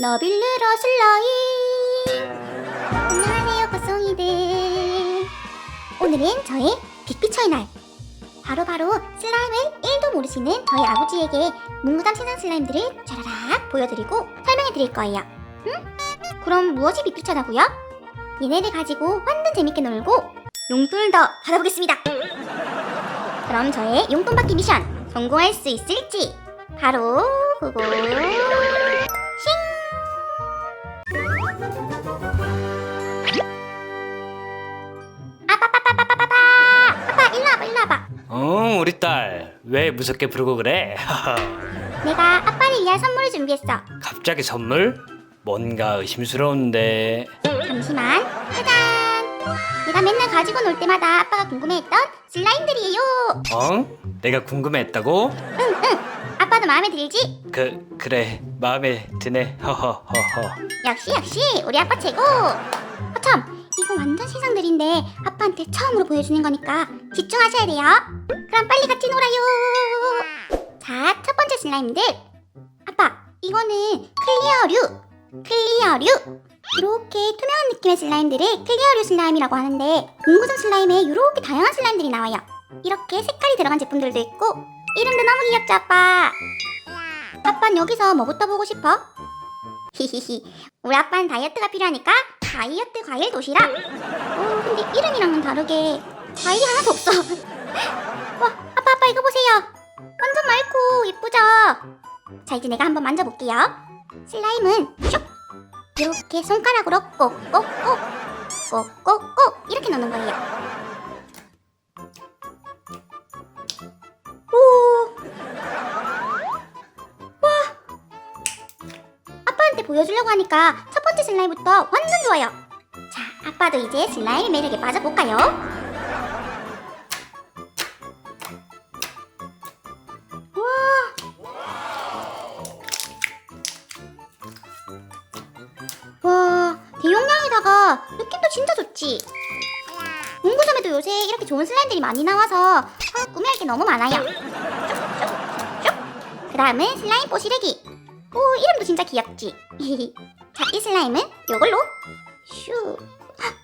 너빌르 러 슬라임 안녕하세요 고송이들. 오늘은 저의 빅피처의 날 바로바로 슬라임을 1도 모르시는 저희 아버지에게 문구담 세상 슬라임들을 촤라락 보여드리고 설명해 드릴 거예요. 응? 그럼 무엇이 빅피처라고요? 얘네들 가지고 완전 재밌게 놀고 용돈을 더 받아보겠습니다. 그럼 저의 용돈 받기 미션 성공할 수 있을지 바로 보고 어, 우리 딸. 왜 무섭게 부르고 그래? 내가 아빠를 위한 선물을 준비했어 갑자기 선물? 뭔가 의심스러운데. 잠시만 짜잔 내가 맨날 가지고 놀 때마다 아빠가 궁금해했던 슬라임들이에요 어? 내가 궁금했다고? 아빠도 마음에 들지? 그, 그래. 마음에 드네. 허허허허. 역시 역시 우리 아빠 최고 아참 이거 완전 세상들인데 아빠한테 처음으로 보여주는 거니까 집중하셔야 돼요. 그럼 빨리 같이 놀아요. 자 첫 번째 슬라임들. 아빠 이거는 클리어류. 클리어류. 이렇게 투명한 느낌의 슬라임들을 클리어류 슬라임이라고 하는데 공구전 슬라임에 이렇게 다양한 슬라임들이 나와요. 이렇게 색깔이 들어간 제품들도 있고 이름도 너무 귀엽죠 아빠? 아빠는 여기서 뭐부터 보고 싶어? 히히히. 우리 아빠는 다이어트가 필요하니까 다이어트 과일 도시락 어 근데 이름이랑은 다르게 과일이 하나도 없어. 와 아빠 아빠 이거 보세요. 완전 맑고 예쁘죠? 자 이제 내가 한번 만져볼게요. 슬라임은 슉! 이렇게 손가락으로 꼭꼭꼭 꼭꼭꼭 이렇게 넣는 거예요. 오! 아빠한테 보여주려고 하니까 첫 번째 슬라임부터 완전 좋아요. 자, 아빠도 이제 슬라임 매력에 빠져볼까요? 와, 와, 대용량에다가 느낌도 진짜 좋지. 문구점에도 요새 이렇게 좋은 슬라임들이 많이 나와서 아, 구매할 게 너무 많아요. 그 다음은 슬라임 뽀시래기. 오 이름도 진짜 귀엽지 자 이 슬라임은 요걸로? 슈. 헉,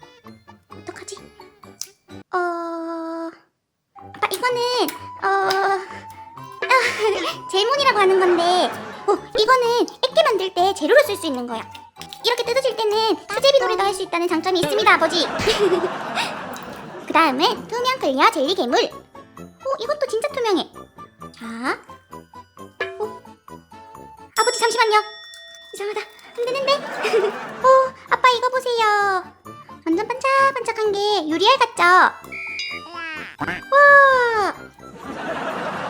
어떡하지? 어 아빠 이거는 어 아, 젤몬이라고 하는 건데 어 이거는 액기 만들 때 재료로 쓸 수 있는 거야. 이렇게 뜯어질 때는 수제비 놀이도 할 수 있다는 장점이 있습니다 아버지. 그 다음은 투명 클리어 젤리 괴물. 어 이것도 진짜 투명해. 자. 아버지 잠시만요. 이상하다. 안 되는데. 오, 아빠 이거 보세요. 완전 반짝반짝한 게 유리알 같죠? 와.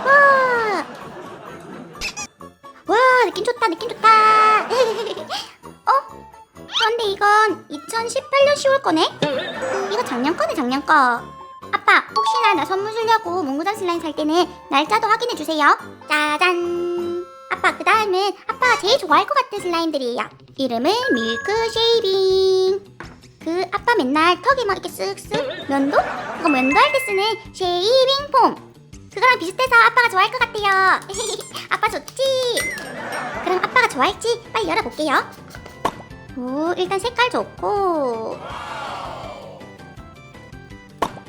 와. 와, 느낌 좋다. 느낌 좋다. 어? 그런데 이건 2018년 10월 거네? 이거 작년 거네, 작년 거. 아빠, 혹시나 나 선물 주려고 문구장 슬라임 살 때는 날짜도 확인해 주세요. 짜잔. 아빠 그 다음은 아빠가 제일 좋아할 것 같은 슬라임들이에요. 이름은 밀크 쉐이빙. 그 아빠 맨날 턱에 막 이렇게 쓱쓱 면도? 그거 면도 할 때 쓰는 쉐이빙 폼. 그거랑 비슷해서 아빠가 좋아할 것 같아요. 아빠 좋지? 그럼 아빠가 좋아할지 빨리 열어볼게요. 오 일단 색깔 좋고.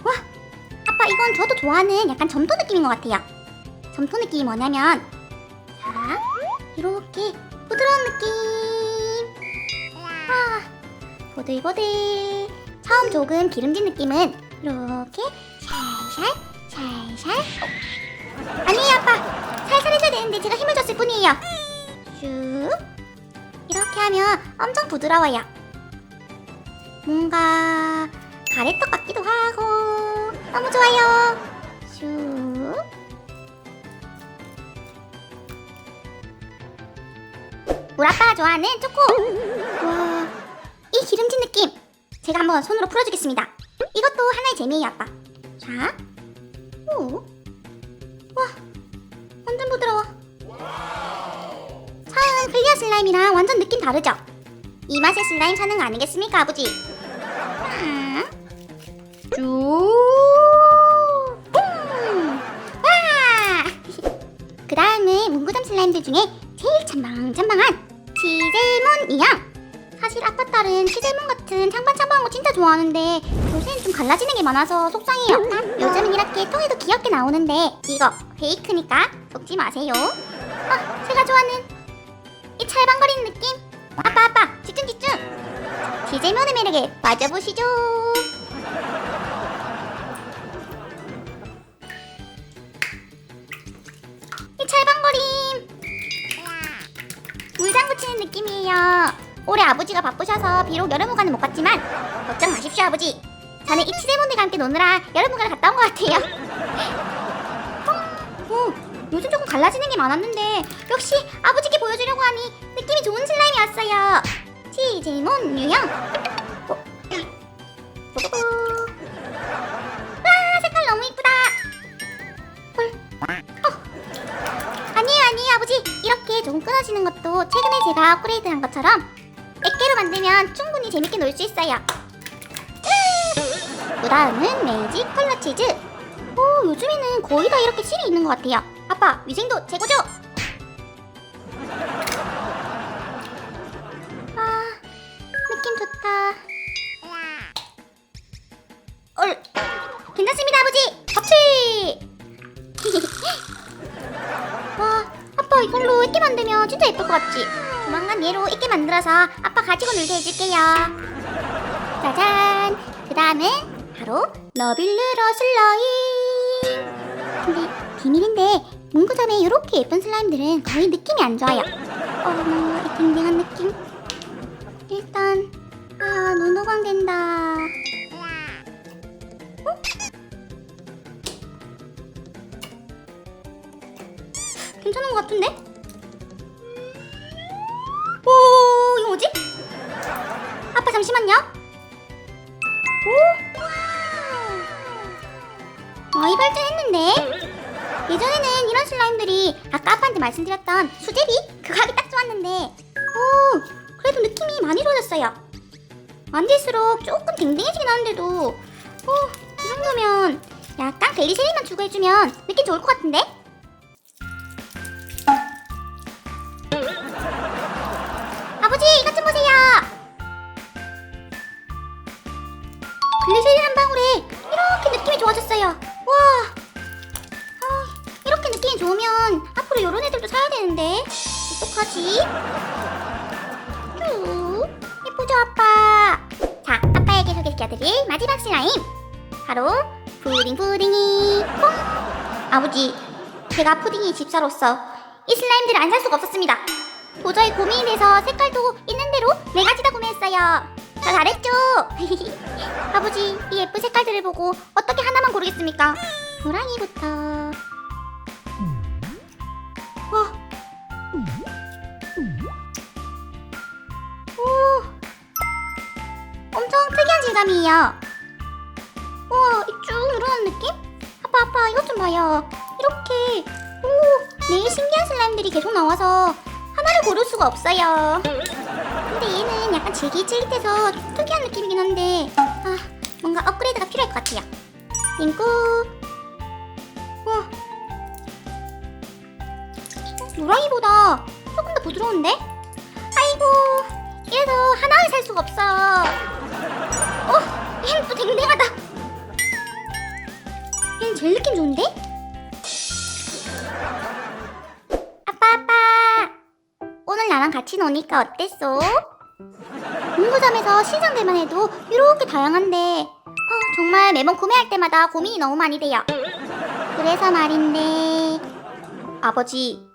와 아빠 이건 저도 좋아하는 약간 점토 느낌인 것 같아요. 점토 느낌이 뭐냐면 자, 이렇게 부드러운 느낌. 아, 보들보들. 처음 조금 기름진 느낌은 이렇게 살살, 살살. 어, 아니에요, 아빠. 살살 해줘야 되는데 제가 힘을 줬을 뿐이에요. 슉. 이렇게 하면 엄청 부드러워요. 뭔가 가래떡 같기도 하고 너무 좋아요. 슉. 우리 아빠가 좋아하는 초코. 와, 이 기름진 느낌. 제가 한번 손으로 풀어주겠습니다. 이것도 하나의 재미예요, 아빠. 자, 오, 와, 완전 부드러워. 처음 클리어 슬라임이랑 완전 느낌 다르죠? 이 맛의 슬라임 사는 거 아니겠습니까, 아버지? 자, 와. 그 다음은 문구점 슬라임들 중에 제일 찬방찬방한 치젤몬 이양 사실 아빠 딸은 치젤몬 같은 창반창반한 거 진짜 좋아하는데 요새는 좀 갈라지는 게 많아서 속상해요. 요즘은 이렇게 통에도 귀엽게 나오는데 이거 페이크니까 속지 마세요. 아 제가 좋아하는 이 찰방거리는 느낌? 아빠 아빠 집중 집중. 치젤몬의 매력에 빠져보시죠 느낌이에요. 올해 아버지가 바쁘셔서 비록 여름휴가는 못 갔지만 걱정 마십시오 아버지. 저는 이 치대몬들과 함께 노느라 여름휴가를 갔다 온 것 같아요. 어, 어, 요즘 조금 갈라지는 게 많았는데 역시 아버지께 보여주려고 하니 느낌이 좋은 슬라임이 왔어요. 치제몬 유형. 제가 업그레이드한 것처럼 100개로 만들면 충분히 재밌게 놀 수 있어요. 그 다음은 매직 컬러 치즈. 오 요즘에는 거의 다 이렇게 실이 있는 것 같아요. 아빠 위생도 최고죠? 아 느낌 좋다. 얼 괜찮습니다 아버지. 합치 와, 아빠 이걸로 이렇게 만들면 진짜 예쁠 것 같지? 조만간 얘로 이렇게 만들어서 아빠 가지고 놀게 해줄게요. 짜잔! 그 다음은 바로 너빌르 러 슬라임! 근데 비밀인데 문구점에 이렇게 예쁜 슬라임들은 거의 느낌이 안 좋아요. 어, 뭔가 이 댕댕한 느낌? 일단 아, 눈호강 된다. 괜찮은 것 같은데? 잠시만요. 오, 많이 발전했는데? 예전에는 이런 슬라임들이 아까 아빠한테 말씀드렸던 수제비? 그거 하기 딱 좋았는데 오, 그래도 느낌이 많이 좋아졌어요. 만질수록 조금 댕댕해지긴 하는데도 오, 이 정도면 약간 벨리셀리만 추가해주면 느낌 좋을 것 같은데? 좋으면 앞으로 이런 애들도 사야 되는데 어떡하지? 후, 예쁘죠 아빠? 자, 아빠에게 소개시켜드릴 마지막 슬라임 바로 푸딩 푸딩이 퐁! 아버지, 제가 푸딩이 집사로서 이 슬라임들을 안 살 수가 없었습니다. 도저히 고민이 돼서 색깔도 있는 대로 네 가지 다 구매했어요. 저 잘했죠? 아버지, 이 예쁜 색깔들을 보고 어떻게 하나만 고르겠습니까? 호랑이부터. 질감이에요. 우와, 이쭉 늘어나는 느낌? 아빠, 아빠, 이것 좀 봐요. 이렇게. 오, 매일 신기한 슬라임들이 계속 나와서 하나를 고를 수가 없어요. 근데 얘는 약간 질깃질깃해서 특이한 느낌이긴 한데 아 뭔가 업그레이드가 필요할 것 같아요. 링꾸 와 어, 노랑이보다 조금 더 부드러운데? 아이고 이래서 하나를 살 수가 없어. 어 얘는 또 댕댕하다. 얘는 제일 느낌 좋은데? 아빠 아빠 오늘 나랑 같이 노니까 어땠어? 문구점에서 시장들만 해도 이렇게 다양한데 어, 정말 매번 구매할 때마다 고민이 너무 많이 돼요. 그래서 말인데 아버지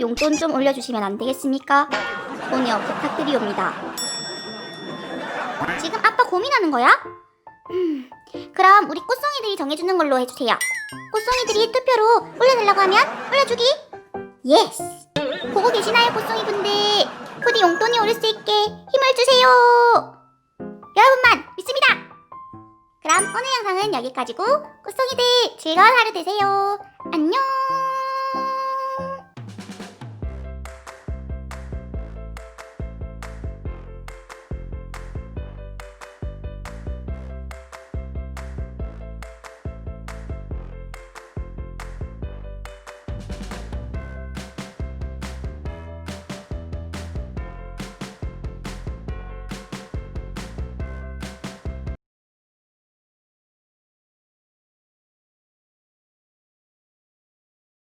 용돈 좀 올려주시면 안 되겠습니까? 돈이요 부탁드리옵니다. 지금 아빠 고민하는 거야? 음, 그럼 우리 꽃송이들이 정해주는 걸로 해주세요. 꽃송이들이 투표로 올려달라고 하면 올려주기. 예스. 보고 계시나요, 꽃송이 분들? 부디 용돈이 오를 수 있게 힘을 주세요. 여러분만 믿습니다. 그럼 오늘 영상은 여기까지고 꽃송이들 즐거운 하루 되세요. 안녕.